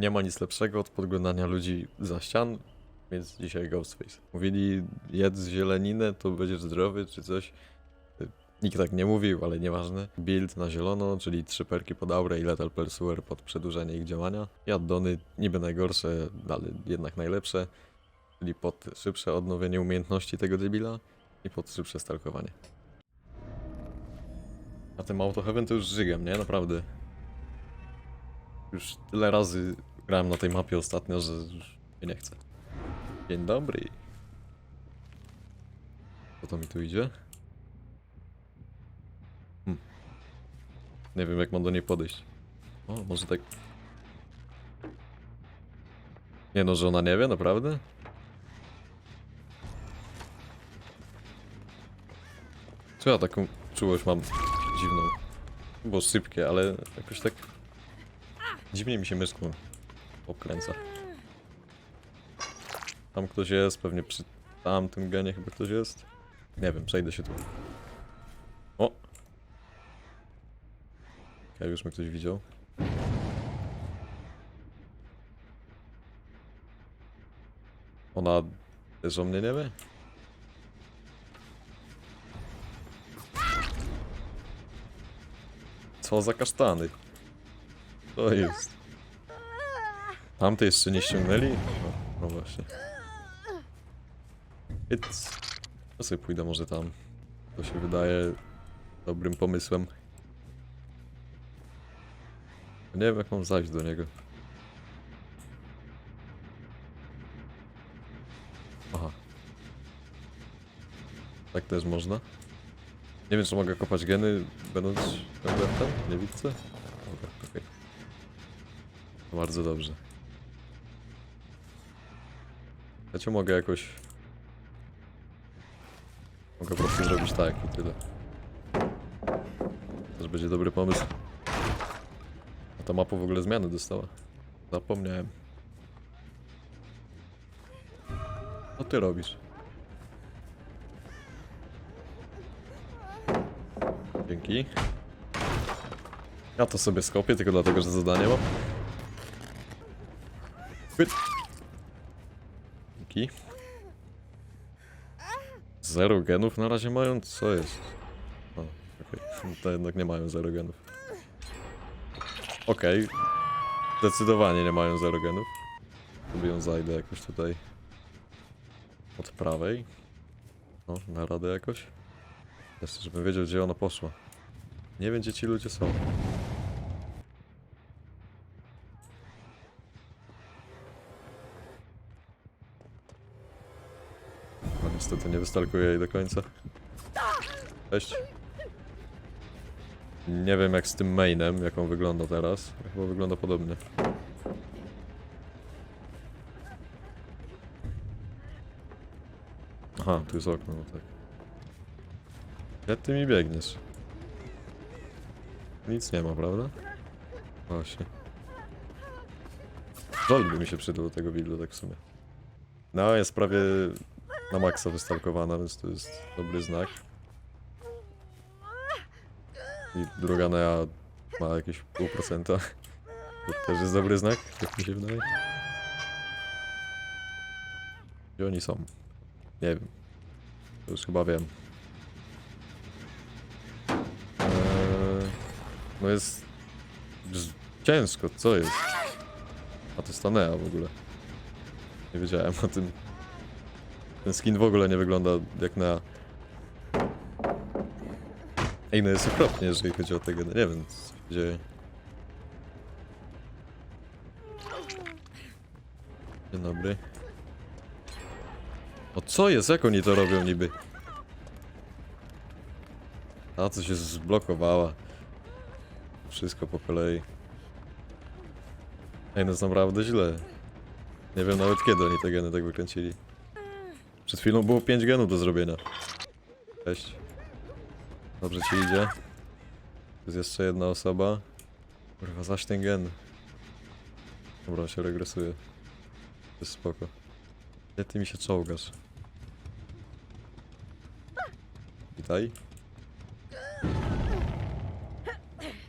Nie ma nic lepszego od podglądania ludzi za ścian, więc dzisiaj Ghostface. Mówili, jedz zieleninę, to będziesz zdrowy, czy coś. Nikt tak nie mówił, ale nieważne. Build na zielono, czyli trzy perki pod aurę i Lethal Pursuer pod przedłużenie ich działania. I addony niby najgorsze, ale jednak najlepsze, czyli pod szybsze odnowienie umiejętności tego debila i pod szybsze stalkowanie. A tym Auto Heaven to już żygam, nie? Naprawdę. Już tyle razy grałem na tej mapie ostatnio, że mnie nie chcę. Dzień dobry. Co to mi tu idzie? Hm. Nie wiem jak mam do niej podejść. O, może tak... Nie no, że ona nie wie, naprawdę? Co ja taką czułość mam dziwną? Było szybkie, ale jakoś tak... Dziwnie mi się myszką obkręca. Tam ktoś jest, pewnie przy tamtym genie chyba ktoś jest. Nie wiem, przejdę się tu. O! Okej, już mnie ktoś widział. Ona też o mnie nie wie? Co za kasztany? To jest. Tamte jeszcze nie ściągnęli? No, no właśnie. It's... Ja sobie pójdę może tam. To się wydaje dobrym pomysłem. Nie wiem jak mam zajść do niego. Aha. Tak też można. Nie wiem czy mogę kopać geny będąc ciągle w? Nie widzę? Dobra, okej. To Bardzo dobrze. Ja cię mogę jakoś... Mogę po prostu zrobić tak i tyle. Też będzie dobry pomysł. A ta mapa w ogóle zmiany dostała. Zapomniałem. Co ty robisz? Dzięki. Ja to sobie skopię, tylko dlatego, że zadanie mam. Zero genów na razie mają? Co jest? O, okej. To jednak nie mają zero genów. Okej. Zdecydowanie nie mają zero genów. Sobie ją zajdę jakoś tutaj. Od prawej. O, na radę jakoś. Jeszcze, żebym wiedział, gdzie ona poszła. Nie wiem, gdzie ci ludzie są. Niestety nie wystarkuję jej do końca. Cześć. Nie wiem jak z tym mainem, jak on wygląda teraz. Chyba wygląda podobnie. Aha, tu jest okno, no tak. Jak ty mi biegniesz? Nic nie ma, prawda? Właśnie. Żol by mi się przydał do tego buildu, tak w sumie. No, jest prawie na maksa wystarkowana, więc to jest dobry znak. I druga Nea ma jakieś pół procenta. To też jest dobry znak, jak mi się wydaje. Gdzie oni są? Nie wiem. To już chyba wiem. Eee, no jest... ciężko, co jest? A to Nea w ogóle. Nie wiedziałem o tym. Ten skin w ogóle nie wygląda jak na... Ej, no jest okropnie, jeżeli chodzi o tego, nie wiem, co się dzieje. Dzień dobry. O co jest? Jak oni to robią niby? A co się zblokowała. Wszystko po kolei. Ej, no jest naprawdę źle. Nie wiem nawet kiedy oni te geny tak wykręcili. Przed chwilą było 5 genów do zrobienia. Cześć. Dobrze ci idzie. Tu jest jeszcze jedna osoba. Kurwa, zaś ten gen. Dobra, on się regresuje. Jest spoko. Gdzie ty mi się czołgasz? Witaj.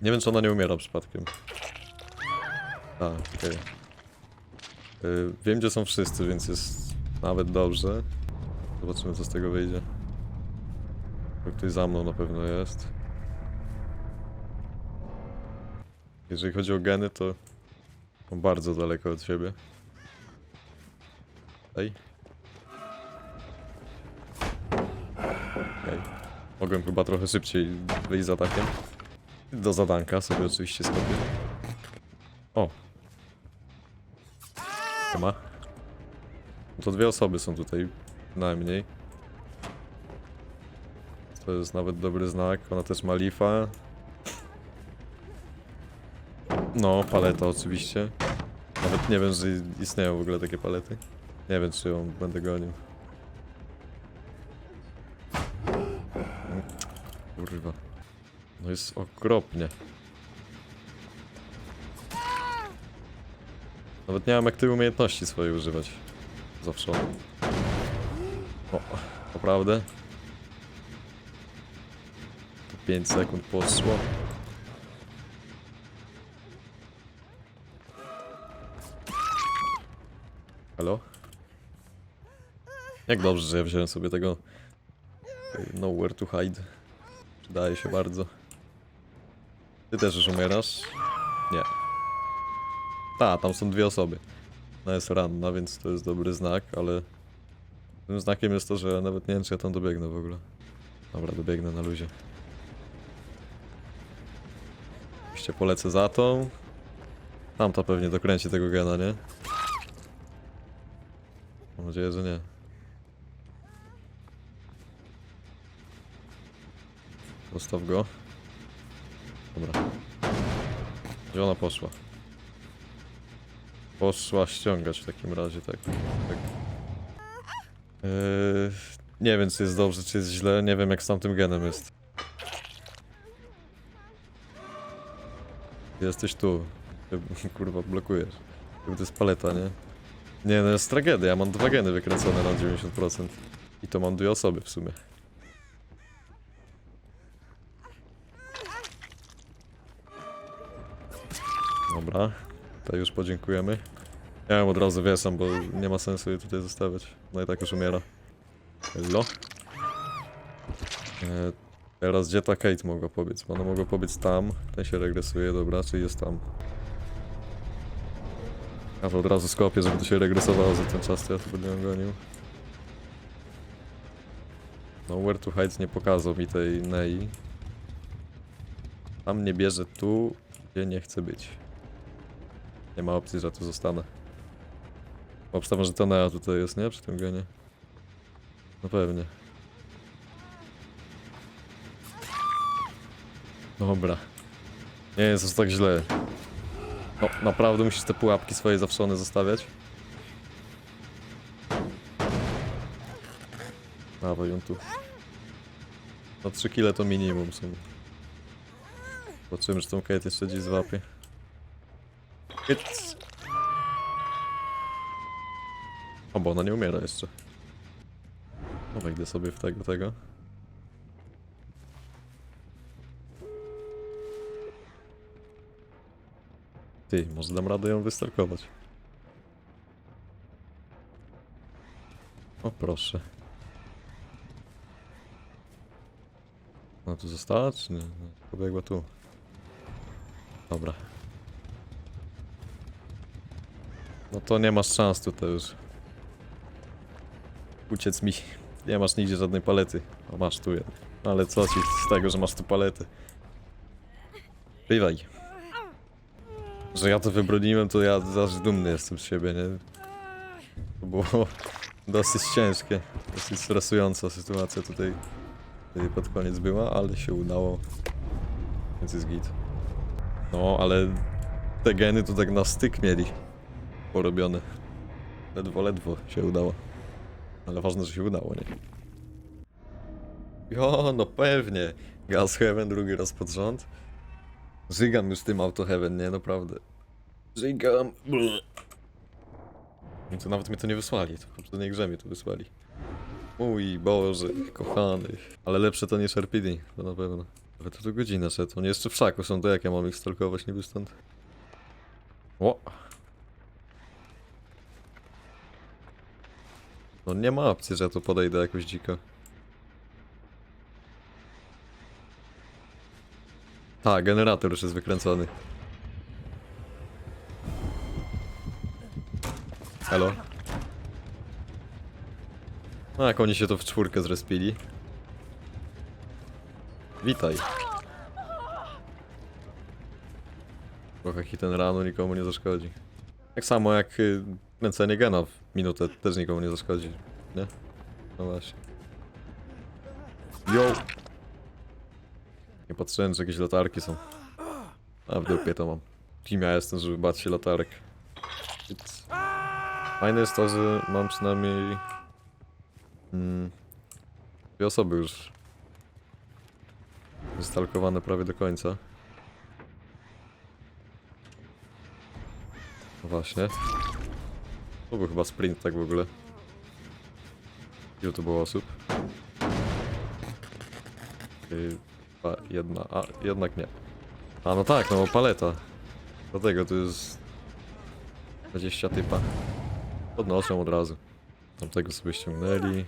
Nie wiem, czy ona nie umiera przypadkiem. A, okej. Y, wiem, gdzie są wszyscy, więc jest nawet dobrze. Zobaczymy, co z tego wyjdzie. Ktoś za mną na pewno jest. Jeżeli chodzi o geny, to są bardzo daleko od siebie. Ej. Okej. Mogłem chyba trochę szybciej wyjść z atakiem. Do zadanka sobie oczywiście skopię. O. ma. To dwie osoby są tutaj, najmniej. To jest nawet dobry znak. Ona też ma lifa. No, paleta oczywiście. Nawet nie wiem, że istnieją w ogóle takie palety. Nie wiem, czy ją będę gonił. Kurwa. No jest okropnie. Nawet nie mam jak tej umiejętności swojej używać. Zawsze. O, naprawdę? To 5 sekund poszło. Halo? Jak dobrze, że ja wziąłem sobie tego y, Nowhere to hide. Przydaje się bardzo. Ty też już umierasz? Nie. Ta, tam są dwie osoby. Ona jest ranna, więc to jest dobry znak, ale... Tym znakiem jest to, że nawet nie wiem, czy ja tam dobiegnę w ogóle. Dobra, dobiegnę na luzie. Oczywiście polecę za tą. Tamta pewnie dokręci tego gena, nie? Mam nadzieję, że nie. Zostaw go. Dobra. Gdzie ona poszła? Poszła ściągać w takim razie, tak. tak. Eee, nie wiem, czy jest dobrze, czy jest źle. Nie wiem, jak z tamtym genem jest. Jesteś tu. Kurwa, blokujesz. To jest paleta, nie? Nie, no jest tragedia. Ja mam dwa geny wykręcone na 90%. I to mam dwie osoby w sumie. Dobra, to już podziękujemy. Ja ją od razu wieszam, bo nie ma sensu jej tutaj zostawiać. No i tak już umiera. Hello? E, teraz gdzie ta Kate mogła pobiec? Ona mogła pobiec tam. Ten się regresuje, dobra, czyli jest tam. Ja to od razu skopię, żeby to się regresowało za ten czas, to ja to będę ją gonił. No, where to hide nie pokazał mi tej Nei. Tam mnie bierze tu, gdzie nie chcę być. Nie ma opcji, że tu zostanę. Obstawiam, że to Nea tutaj jest, nie? Przy tym genie. No pewnie. Dobra. Nie jest aż tak źle. No, naprawdę musisz te pułapki swoje zawszone zostawiać? Dawaj ją tu. No 3 kile to minimum są. Zobaczymy, czy tą Kate jeszcze dziś złapie. Hyc. O, bo ona nie umiera jeszcze. No wejdę sobie w tego, tego. Ty, może dam radę ją wystarkować. O, proszę. No tu została, czy nie? No, Pobiegła tu. Dobra. No to nie masz szans tutaj już. Uciec mi. Nie masz nigdzie żadnej palety. O, masz tu jeden. Ale co ci z tego, że masz tu palety? Bywaj. Że ja to wybroniłem, to ja aż dumny jestem z siebie, nie? To było dosyć ciężkie, dosyć stresująca sytuacja tutaj pod koniec była, ale się udało. Więc jest git. No, ale te geny to tak na styk mieli porobione. Ledwo, ledwo się udało. Ale ważne, że się udało, nie? Jo, no pewnie. Gas Heaven drugi raz pod rząd. Żygam już tym Auto Heaven, nie? Naprawdę. Żygam. No to nawet mnie to nie wysłali, to, nie grze mi to wysłali. Mój Boże, kochany. Ale lepsze to niż RPD, to na pewno. Ale to tu godzina szedł, oni jeszcze w szaku są, to jak ja mam ich stalkować niby stąd? O! No nie ma opcji, że ja tu podejdę jakoś dziko. Tak, generator już jest wykręcony. Halo? No jak oni się to w czwórkę zrespili. Witaj. Trochę hit and runu nikomu nie zaszkodzi. Tak samo jak y, kręcenie gena w minutę też nikomu nie zaszkodzi, nie? No właśnie. Yo! Nie patrzyłem, że jakieś latarki są. A w dupie to mam. Kim ja jestem, żeby bać się latarek. It's... Fajne jest to, że mam przynajmniej... Mm, dwie osoby już wystalkowane prawie do końca. No Właśnie. To był chyba sprint tak w ogóle. Ile tu było osób? Chyba jedna, a jednak nie. A no tak, no paleta. Dlatego tu jest 20 typa. Podnoszą od razu. Tamtego sobie ściągnęli.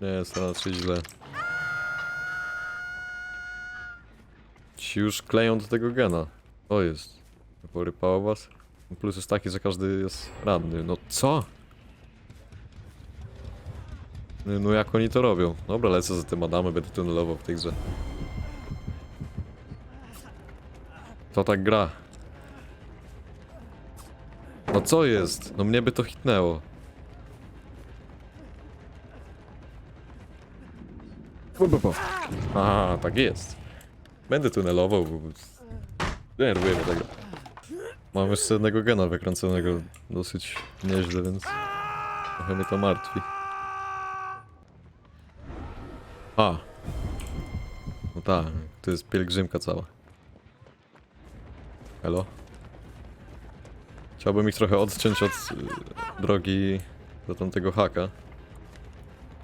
Nie jest to źle. Ci już kleją do tego gena. To jest. Porypało was? Plus jest taki, że każdy jest ranny. No co? No, no jak oni to robią? Dobra, lecę za tym Adamy, będę tunelował w tej grze. To tak gra. No co jest? No mnie by to hitnęło. Aha, tak jest. Będę tunelował, bo... Denerwuję mnie tego. Mam jeszcze jednego gena wykręconego dosyć nieźle, więc... Trochę mnie to martwi. A. No tak, to jest pielgrzymka cała. Elo? Chciałbym ich trochę odciąć od y, drogi do tamtego haka.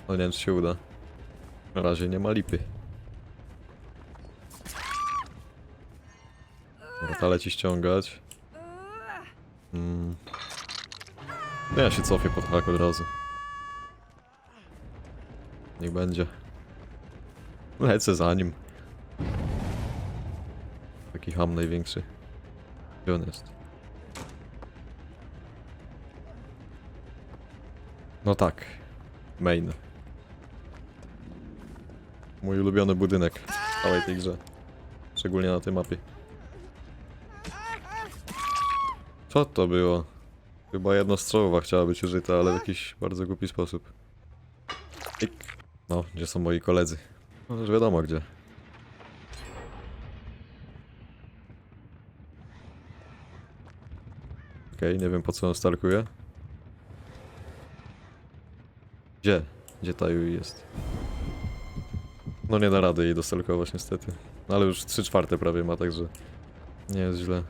Ale nie wiem, czy się uda. Na razie nie ma lipy. Dobra, leci ściągać. Mm. No ja się cofię pod hak od razu. Niech będzie. Lecę za nim. Taki ham największy. Gdzie on jest? No tak. Main. Mój ulubiony budynek w całej tej grze. Szczególnie na tej mapie. Co to było? Chyba jednostrzałowa chciała być użyta, ale w jakiś bardzo głupi sposób. Ik. No, gdzie są moi koledzy? No, już wiadomo gdzie. Okej, nie wiem po co on stalkuje. Gdzie? Gdzie ta Yui jest? No nie da rady jej dostalkować niestety. No, ale już 3 czwarte prawie ma, także nie jest źle.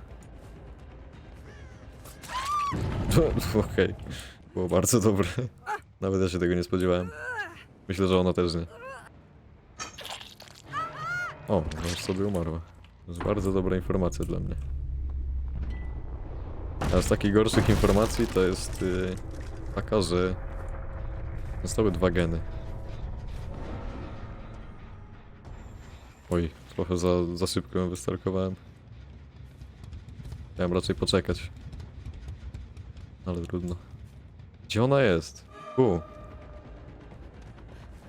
Okej. Było bardzo dobre. Nawet ja się tego nie spodziewałem. Myślę, że ona też nie. O, no już sobie umarła. To jest bardzo dobra informacja dla mnie. A z takich gorszych informacji to jest yy, taka, że zostały dwa geny. Oj, trochę za, za szybko ją wystarkowałem. Miałem raczej poczekać. Ale trudno. Gdzie ona jest? U.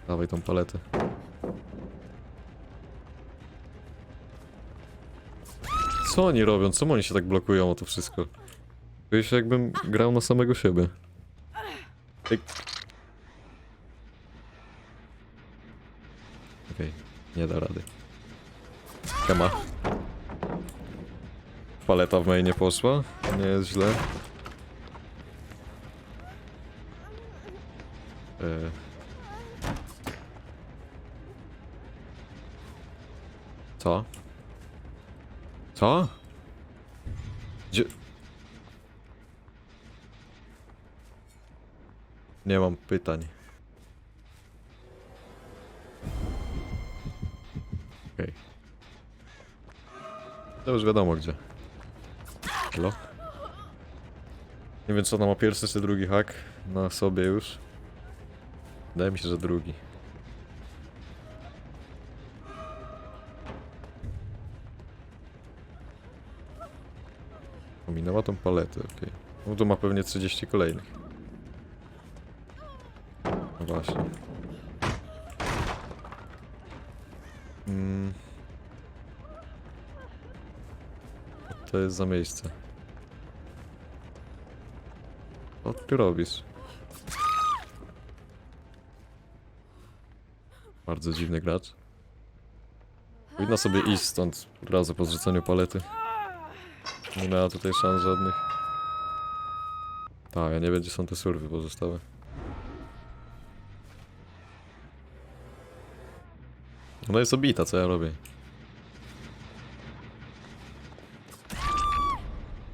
Dawaj tą paletę. Co oni robią? Czemu oni się tak blokują o to wszystko? Czuję się jakbym grał na samego siebie. Tyk. Okej, nie da rady. Kema. Paleta w mainie poszła. Nie jest źle. E. Co? Co? Gdzie? Nie mam pytań. Okej. To już wiadomo gdzie. Halo? Nie wiem czy ona ma pierwszy czy drugi hak na sobie już. Wydaje mi się, że drugi. Ominęła tą paletę, okej. No to ma pewnie 30 kolejnych. No właśnie. Mm. To jest za miejsce? Co ty robisz? Bardzo dziwny gracz. Powinna sobie iść stąd od razu po zrzuceniu palety. Nie miała tutaj szans żadnych. Tak, a nie będzie są te surwy pozostałe. Ona jest obita, co ja robię?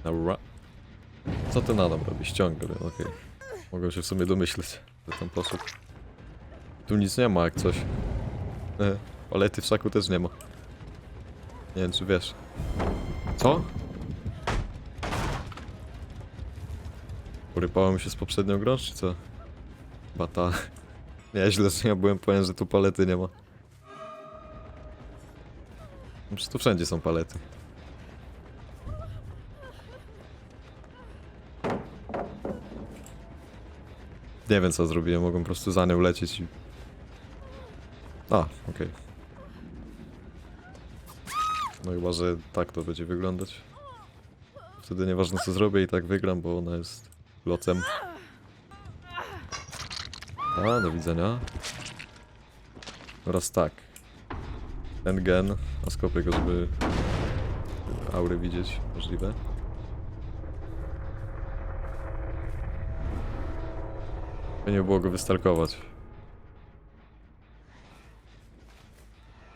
Dobra. Co ten Adam robi? Ściąga, okej. Mogę się w sumie domyśleć, że tam poszedł. Tu nic nie ma jak coś. E, palety w szaku też nie ma. Nie wiem czy wiesz. Co? Urypało mi się z poprzednią grą, czy co? Bata. Nieźle, że ja byłem pewien, że tu palety nie ma. Przecież tu wszędzie są palety. Nie wiem co zrobiłem, mogłem po prostu za nią lecieć i... A, okej. No chyba, że tak to będzie wyglądać. Wtedy nieważne co zrobię i tak wygram, bo ona jest locem. A, do widzenia. Oraz tak. Ten gen, a skopię go, żeby aury widzieć, możliwe. Nie było go wystalkować.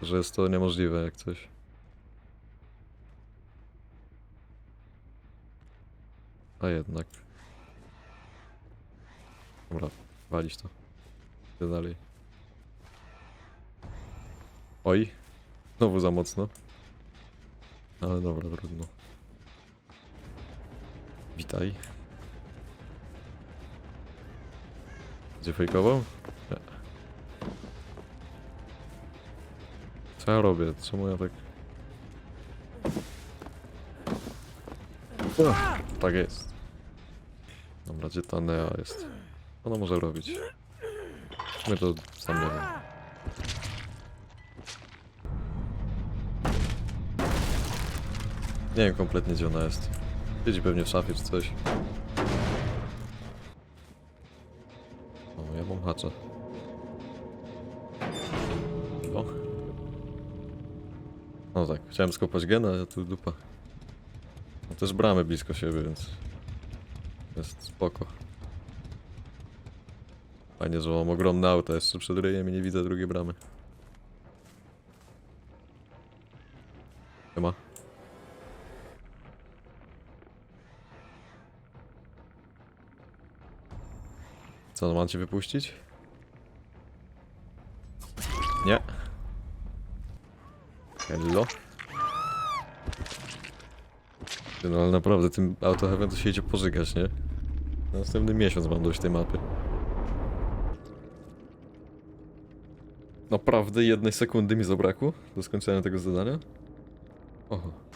Że jest to niemożliwe jak coś. A jednak. Dobra, walić to. Idę dalej. Oj, znowu za mocno. Ale dobra, trudno. Witaj. Gdzie fejkował? Co ja robię? Czemu ja tak... Ach, tak jest. Dobra, gdzie ta Nea jest? Ona może robić. My to sam nie wiem. Nie wiem kompletnie gdzie ona jest. Siedzi pewnie w szafie czy coś. O, ja mam hacza. No tak, chciałem skopać gena, a tu dupa. No też bramy blisko siebie, więc... Jest spoko. Fajnie, że mam ogromne auto jeszcze przed ryjem i nie widzę drugiej bramy. Nie ma. Co, mam cię wypuścić? Nie. Hello. No ale naprawdę tym autohewem to się idzie pożygać, nie? Na następny miesiąc mam dość tej mapy. Naprawdę jednej sekundy mi zabrakło do skończenia tego zadania? Oho.